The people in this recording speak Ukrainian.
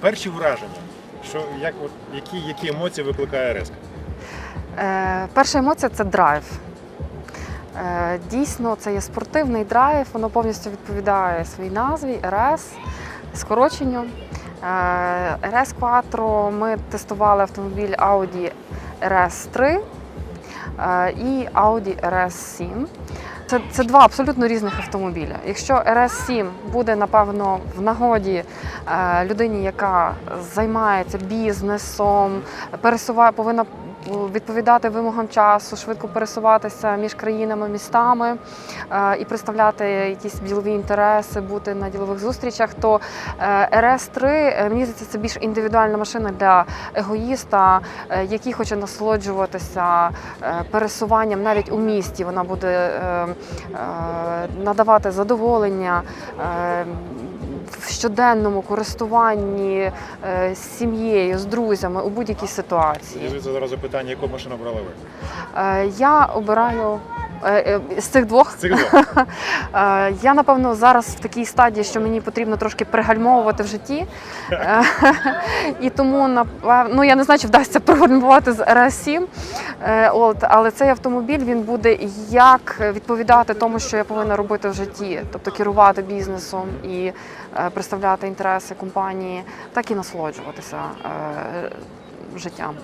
перші враження. Що, як, от, які, які емоції викликає РС? Е, перша емоція це драйв. Е, дійсно, це є спортивний драйв, воно повністю відповідає своїй назві РС, скороченню. Е, RS Quattro ми тестували автомобіль Audi RS3 е, і Audi RS7. Це, це два абсолютно різних автомобіля. Якщо RS7 буде, напевно, в нагоді е, людині, яка займається бізнесом, пересуває, повинна відповідати вимогам часу, швидко пересуватися між країнами, містами е, і представляти якісь ділові інтереси, бути на ділових зустрічах, то е, RS3, е, мені здається, це більш індивідуальна машина для егоїста, який хоче насолоджуватися пересуванням навіть у місті. Вона буде надавати задоволення. В щоденному користуванні е, з сім'єю, з друзями у будь-якій ситуації. Це зараз питання, яку машину брали ви? Е, Я обираю з цих двох. З цих двох. Е, Я напевно зараз в такій стадії, що мені потрібно трошки пригальмовувати в житті. Е, І тому ну я не знаю, чи вдасться пригальмувати з RS7, Е, От, але цей автомобіль він буде як відповідати тому, що я повинна робити в житті, тобто керувати бізнесом і е, представляти інтереси компанії, так і насолоджуватися е, життям.